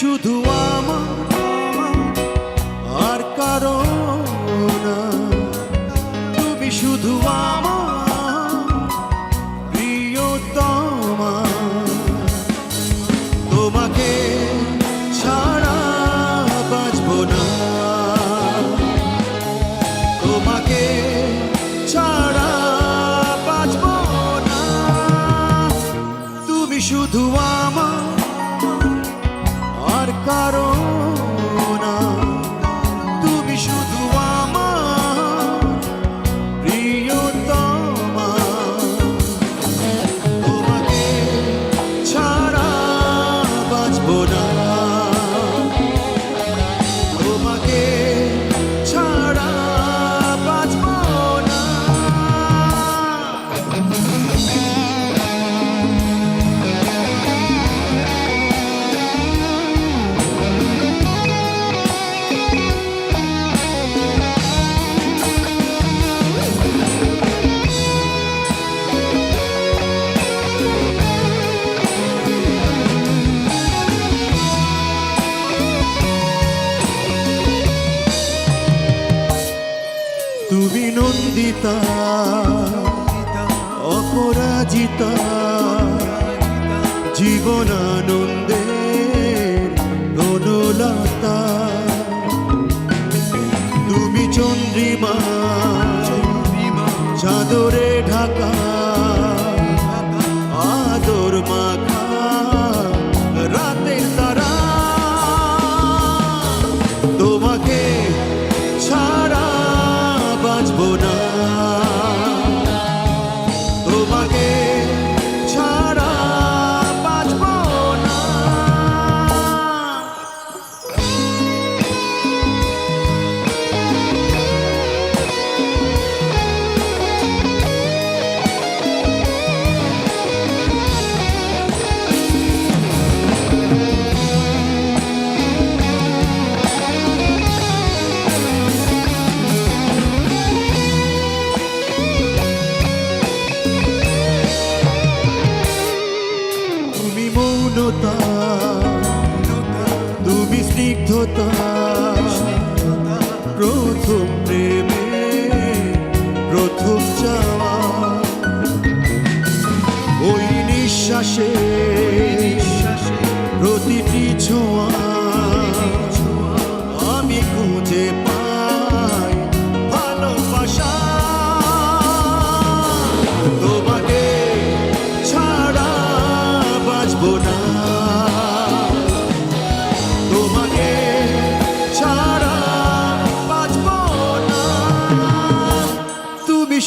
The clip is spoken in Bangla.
শুধু আমার আর কারও না তুমি শুধু প্রিয়তমা। ছাড়া ছাড়া তুমি শুধু আমার tocaron. অপরাজিতা জীবনানন্দের বনলতা তুমি চন্দ্রিমা, চাদরে ঢাকা, আদর মাখা, রাতের তারা। তোমাকে ছাড়া বাঁচবো না। তুমি মৌনতা তুমি স্নিগ্ধতা প্রথম প্রেমে প্রথম চাওয়া। ওই নিঃশ্বাসে